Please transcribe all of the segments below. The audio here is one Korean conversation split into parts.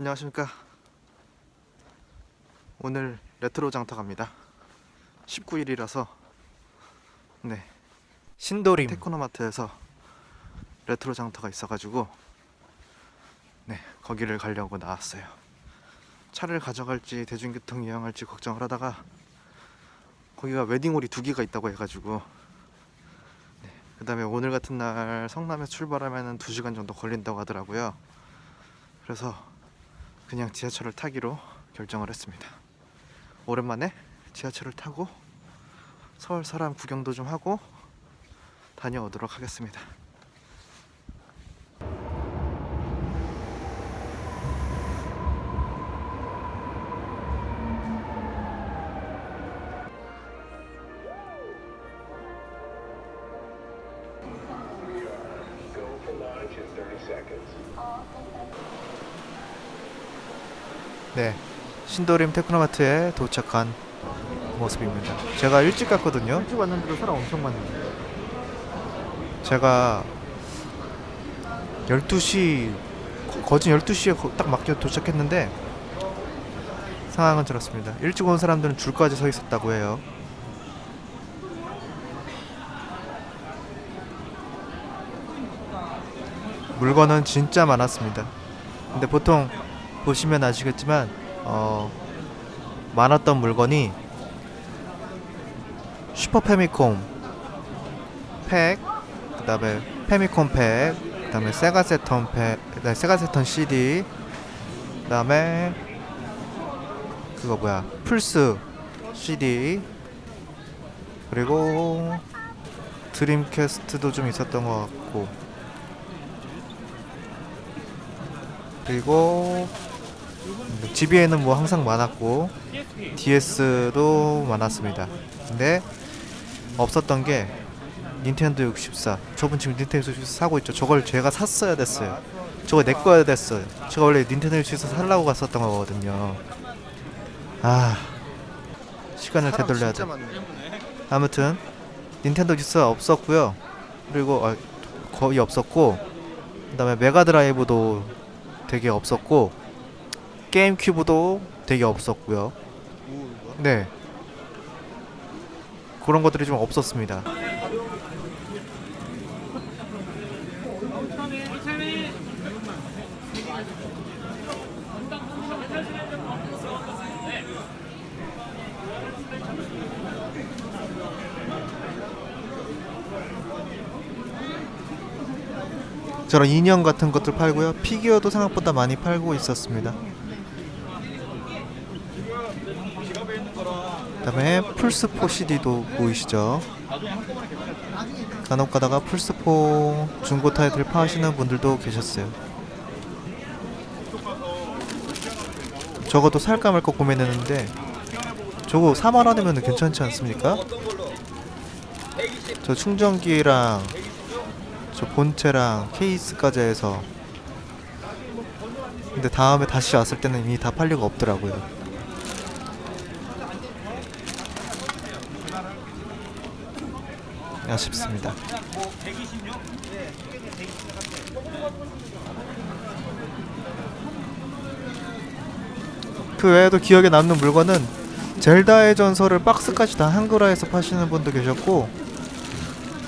안녕하십니까. 오늘 레트로 장터 갑니다. 19일이라서 네 신도림 테크노마트에서 레트로 장터가 있어가지고 네 거기를 가려고 나왔어요. 차를 가져갈지 대중교통 이용할지 걱정을 하다가 거기가 웨딩홀이 두 개가 있다고 해가지고 네, 그 다음에 오늘 같은 날 성남에서 출발하면 두 시간 정도 걸린다고 하더라고요. 그래서 그냥 지하철을 타기로 결정을 했습니다. 오랜만에 지하철을 타고 서울 사람 구경도 좀 하고 다녀오도록 하겠습니다. Go for launch in 30 seconds. 네 신도림 테크노마트에 도착한 모습입니다. 제가 일찍 갔거든요. 일찍 왔는데도 사람 엄청 많네요. 제가 12시 거- 거진 12시에 거- 딱 맞게 도착했는데 상황은 저렇습니다. 일찍 온 사람들은 줄까지 서 있었다고 해요. 물건은 진짜 많았습니다. 근데 보통 보시면 아시겠지만 어 많았던 물건이 슈퍼 패미콤 팩 그 다음에 페미콘 팩, 그 다음에 세가 세턴 팩, 그다음에 세가 세턴 CD, 그 다음에 그거 뭐야? 플스 CD, 그리고 드림캐스트도 좀 있었던 것 같고, 그리고 GB에는 뭐 항상 많았고 DS도 많았습니다. 근데 없었던 게 닌텐도 64 저분 지금 닌텐도 64 사고 있죠. 저걸 제가 샀어야 됐어요. 저거 내 거야 됐어요. 제가 원래 닌텐도 64 살라고 갔었던 거거든요. 아 시간을 되돌려야 돼. 아무튼 닌텐도 64 없었고요. 그리고 아, 거의 없었고 그 다음에 메가 드라이브도 되게 없었고 게임 큐브도 되게 없었고요 네 그런 것들이 좀 없었습니다 저런 인형 같은 것들 팔고요. 피규어도 생각보다 많이 팔고 있었습니다. 그다음에 플스4 CD도 보이시죠? 간혹 가다가 플스4 중고 타이틀 파시는 분들도 계셨어요. 저것도 살까 말까 고민했는데 저거 4만 원이면 괜찮지 않습니까? 저 충전기랑 저 본체랑 케이스까지 해서 근데 다음에 다시 왔을 때는 이미 다 팔리고 없더라고요 아쉽습니다. 그 외에도 기억에 남는 물건은 젤다의 전설을 박스까지 다 한글화해서 파시는 분도 계셨고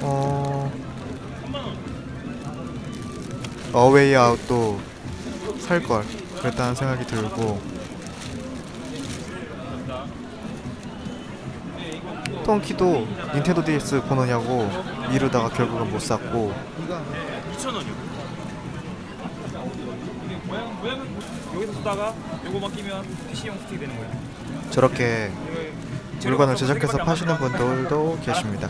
어... 어웨이 아웃도 살걸 그랬다는 생각이 들고 ton키도 닌텐도 DS 보느냐고 미루다가 결국은 못 샀고 2,000원이요. 모양 모양은 여기서 쓰다가 요거만 끼면 PC용 스틱 되는 거예요. 저렇게 물건을 제작해서 파시는 분들도 계십니다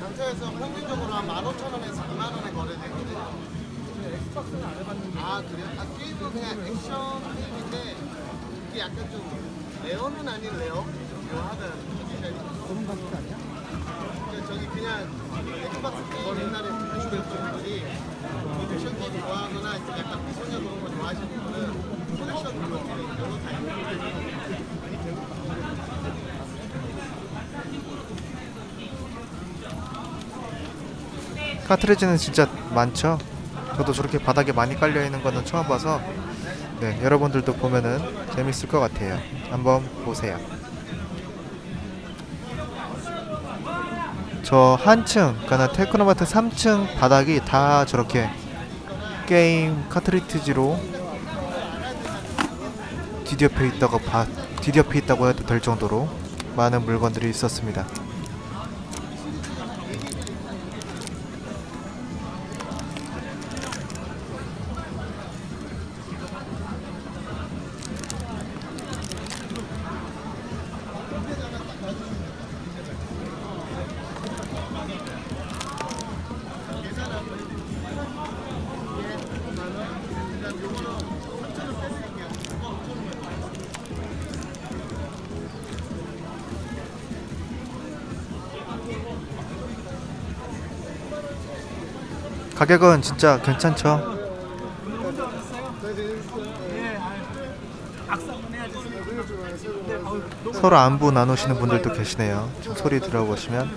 장터에서 평균적으로 한 15,000원에서 2만 원에 거래되거든요. 엑스박스는 안 해봤는데. 아 그래요? 아 게임은 그냥 액션 게임인데 이게 약간 좀 레어는 아닌 레어? 좀 묘하다. 그런 방식 아니야? 저기 그냥 엑스박스 게임 옛날에 보시는 분들이 액션 게임 좋아하거나 이제 약간 미소녀 그런 거 좋아하시는 분들은 컬렉션 그런 다 있는 카트리지는 진짜 많죠 저도 저렇게 바닥에 많이 깔려 있는 거는 처음 봐서 네, 여러분들도 보면은 재밌을 것 같아요. 한번 보세요. 저 한층, 그러니까 테크노마트 3층 바닥이 다 저렇게 게임 카트리지로 뒤덮여 있다고 봐, 뒤덮여 있다고 해도 될 정도로 많은 물건들이 있었습니다. 가격은 진짜 괜찮죠? 서로 안부 나누시는 분들도 계시네요. 지금 소리 들어보시면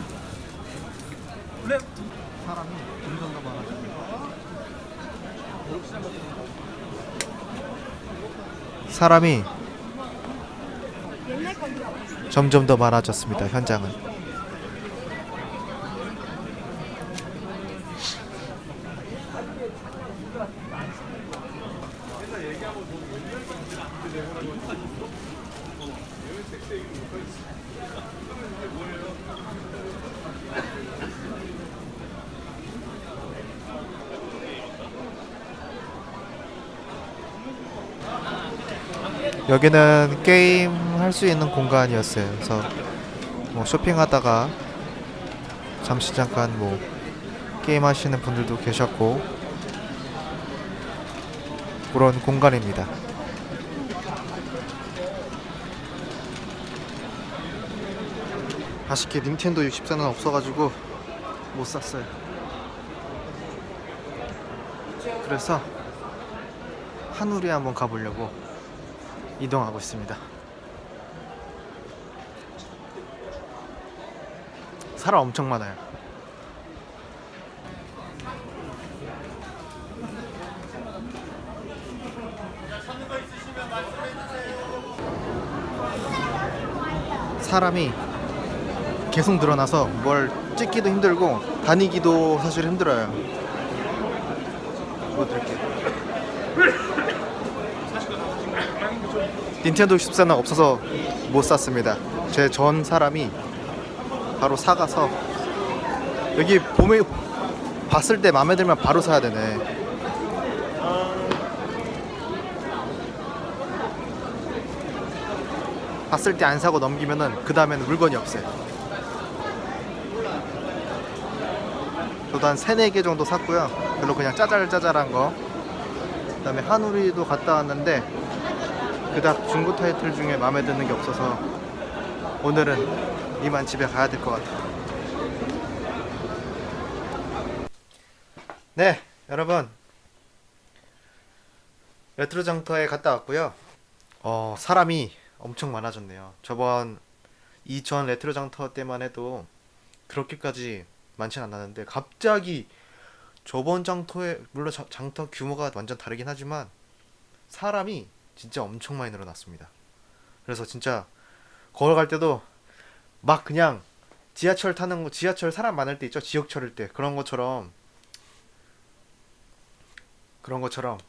사람이 점점 더 많아졌습니다. 현장은. 여기는 게임 할 수 있는 공간이었어요. 그래서 뭐 쇼핑하다가 잠시 잠깐 뭐 게임 하시는 분들도 계셨고 그런 공간입니다. 아쉽게 닌텐도 64는 없어가지고 못 샀어요. 그래서 한우리 한번 가보려고 이동하고 있습니다. 사람 엄청 많아요. 사람이 계속 늘어나서 뭘 찍기도 힘들고 다니기도 사실 힘들어요. 보여드릴게요. 닌텐도 64는 없어서 못 샀습니다. 제 전 사람이 바로 사가서 여기 봄에 봤을 때 마음에 들면 바로 사야 되네. 봤을 때 안 사고 넘기면은 그 다음에는 물건이 없어요. 저도 한 3, 4개 정도 샀고요. 별로 그냥 짜잘짜잘한 거. 그 다음에 한우리도 갔다 왔는데 그닥 중고 타이틀 중에 마음에 드는 게 없어서 오늘은 이만 집에 가야 될 것 같아요. 네, 여러분. 레트로 장터에 갔다 왔고요. 어, 사람이 엄청 많아졌네요. 저번 이전 레트로 장터 때만 해도 그렇게까지 많진 않았는데 갑자기 저번 장터에 물론 자- 장터 규모가 완전 다르긴 하지만 사람이 진짜 엄청 많이 늘어났습니다. 그래서 진짜 걸어갈 때도 막 그냥 지하철 타는 거 지하철 사람 많을 때 있죠 지역철일 때 그런 것처럼 그런 것처럼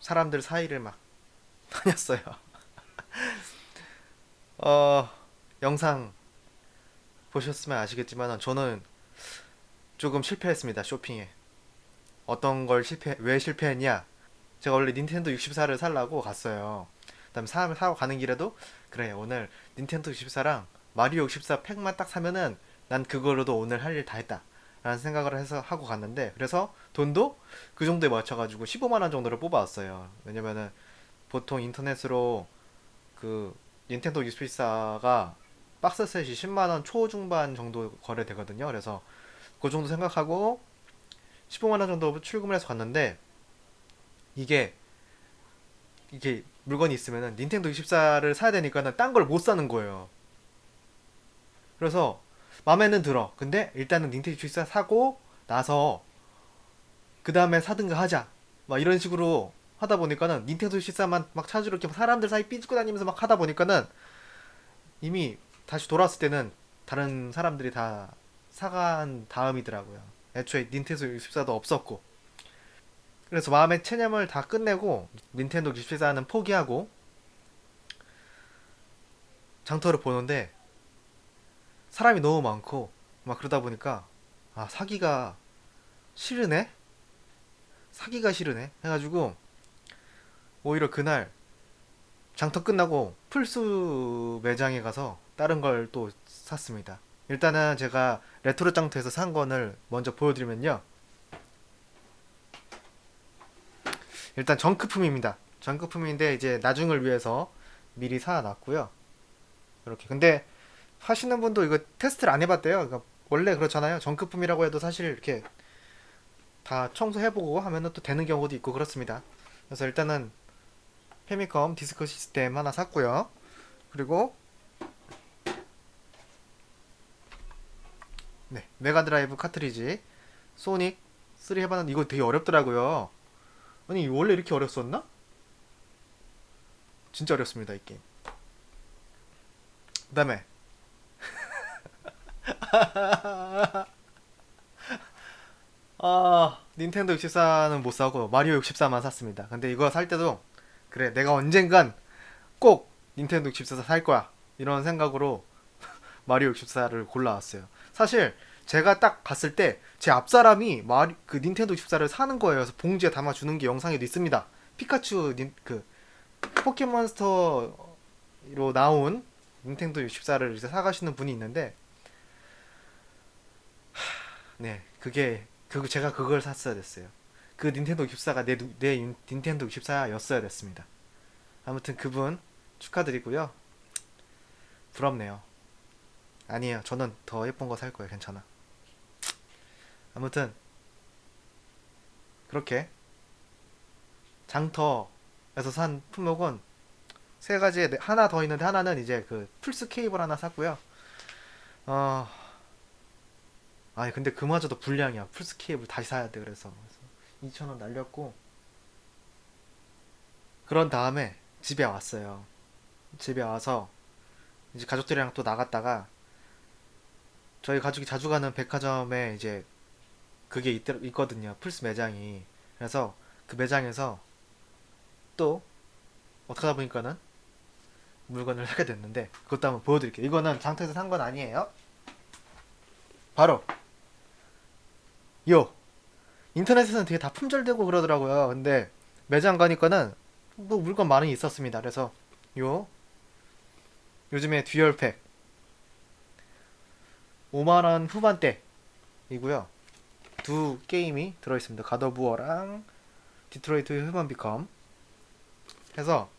사람들 사이를 막 다녔어요. 어 영상 보셨으면 아시겠지만 저는 조금 실패했습니다 쇼핑에 어떤 걸 실패 왜 실패했냐 제가 원래 닌텐도 64를 살라고 갔어요. 그다음에 사, 사고 가는 길에도 그래 오늘 닌텐도 64랑 마리오 64 팩만 딱 사면은 난 그거로도 오늘 할 일 다 했다. 라는 생각을 해서 하고 갔는데 그래서 돈도 그 정도에 맞춰가지고 15만 원 정도를 뽑아왔어요. 왜냐면은 보통 인터넷으로 그 닌텐도 64가 박스셋이 10만 원 초중반 정도 거래되거든요. 그래서 그 정도 생각하고 15만 원 정도 출금을 해서 갔는데 이게 이게 물건이 있으면은 닌텐도 64를 사야 되니까는 딴 걸 못 사는 거예요. 그래서 마음에는 들어. 근데 일단은 닌텐도 64 사고 나서 그 다음에 사든가 하자 막 이런 식으로 하다 보니까는 닌텐도 64만 막 찾으러 이렇게 사람들 사이 삐죽고 다니면서 막 하다 보니까는 이미 다시 돌아왔을 때는 다른 사람들이 다 사간 다음이더라고요. 애초에 닌텐도 64도 없었고. 그래서 마음의 체념을 다 끝내고 닌텐도 64는 포기하고 장터를 보는데 사람이 너무 많고 막 그러다 보니까 아 사기가 싫으네 사기가 싫으네 해가지고 오히려 그날 장터 끝나고 풀스 매장에 가서 다른 걸 또 샀습니다. 일단은 제가 레트로 장터에서 산 거를 먼저 보여드리면요. 일단 정크품입니다. 정크품인데 이제 나중을 위해서 미리 사놨고요. 이렇게. 근데 하시는 분도 이거 테스트를 안 해봤대요. 그러니까 원래 그렇잖아요. 정크품이라고 해도 사실 이렇게 다 청소해보고 하면은 또 되는 경우도 있고 그렇습니다. 그래서 일단은 페미컴 디스크 시스템 하나 샀고요. 그리고 네 메가드라이브 카트리지 소닉 3 해봤는데 이거 되게 어렵더라고요. 아니 원래 이렇게 어렵었나? 진짜 어렵습니다 이 게임. 그다음에 아 닌텐도 64는 못 사고 마리오 64만 샀습니다. 근데 이거 살 때도 그래 내가 언젠간 꼭 닌텐도 64살 거야 이런 생각으로 마리오 64를 골라왔어요. 사실 제가 딱 봤을 때 제 앞사람이 마리 그 닌텐도 64를 사는 거예요. 그래서 봉지에 담아 주는 게 영상에도 있습니다. 피카츄 닌, 그 포켓몬스터로 나온 닌텐도 64를 이제 사가시는 분이 있는데 하, 네 그게 그 제가 그걸 샀어야 됐어요. 그 닌텐도 64가 내, 누- 내 인- 닌텐도 64였어야 됐습니다. 아무튼 그분 축하드리고요. 부럽네요. 아니에요. 저는 더 예쁜 거 살 거예요. 괜찮아. 아무튼 그렇게 장터에서 산 품목은 세 가지 하나 더 있는데 하나는 이제 그 플스 케이블 하나 샀고요. 어 아니 근데 그마저도 불량이야. 플스 케이블 다시 사야 돼 그래서, 그래서 2,000원 날렸고 그런 다음에 집에 왔어요. 집에 와서 이제 가족들이랑 또 나갔다가 저희 가족이 자주 가는 백화점에 이제 그게 있, 있거든요. 플스 매장이. 그래서 그 매장에서 또 어떻게 하다 보니까는 물건을 사게 됐는데 그것도 한번 보여드릴게요. 이거는 장터에서 산 건 아니에요. 바로 요 인터넷에서는 되게 다 품절되고 그러더라고요. 근데 매장 가니까는 뭐 물건 많이 있었습니다. 그래서 요 요즘에 듀얼팩 5만원 후반대이고요. 두 게임이 들어있습니다. 가더부어랑 디트로이트 휴먼 비컴 해서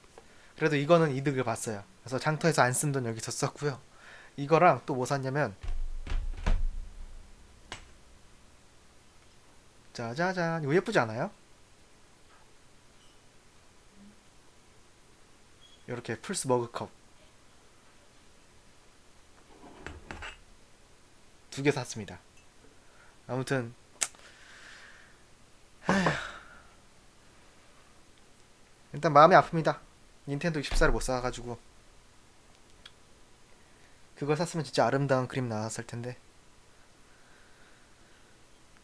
그래도 이거는 이득을 봤어요. 그래서 장터에서 안 쓴 돈 여기서 썼고요. 이거랑 또 뭐 샀냐면 짜자잔 이거 예쁘지 않아요? 이렇게 플스 머그컵 두 개 샀습니다. 아무튼 일단 마음이 아픕니다. 닌텐도 64를 못 사가지고 그걸 샀으면 진짜 아름다운 그림 나왔을 텐데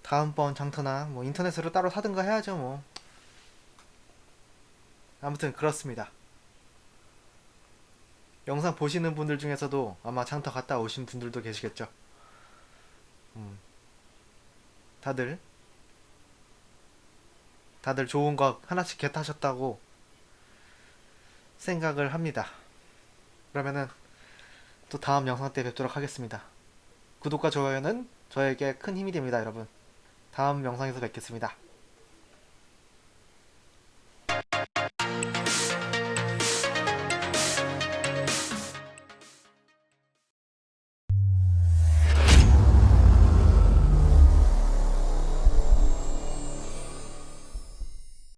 다음번 장터나 뭐 인터넷으로 따로 사든가 해야죠 뭐 아무튼 그렇습니다. 영상 보시는 분들 중에서도 아마 장터 갔다 오신 분들도 계시겠죠. 음. 다들 다들 좋은 거 하나씩 겟하셨다고 생각을 합니다. 그러면은 또 다음 영상 때 뵙도록 하겠습니다. 구독과 좋아요는 저에게 큰 힘이 됩니다, 여러분. 다음 영상에서 뵙겠습니다.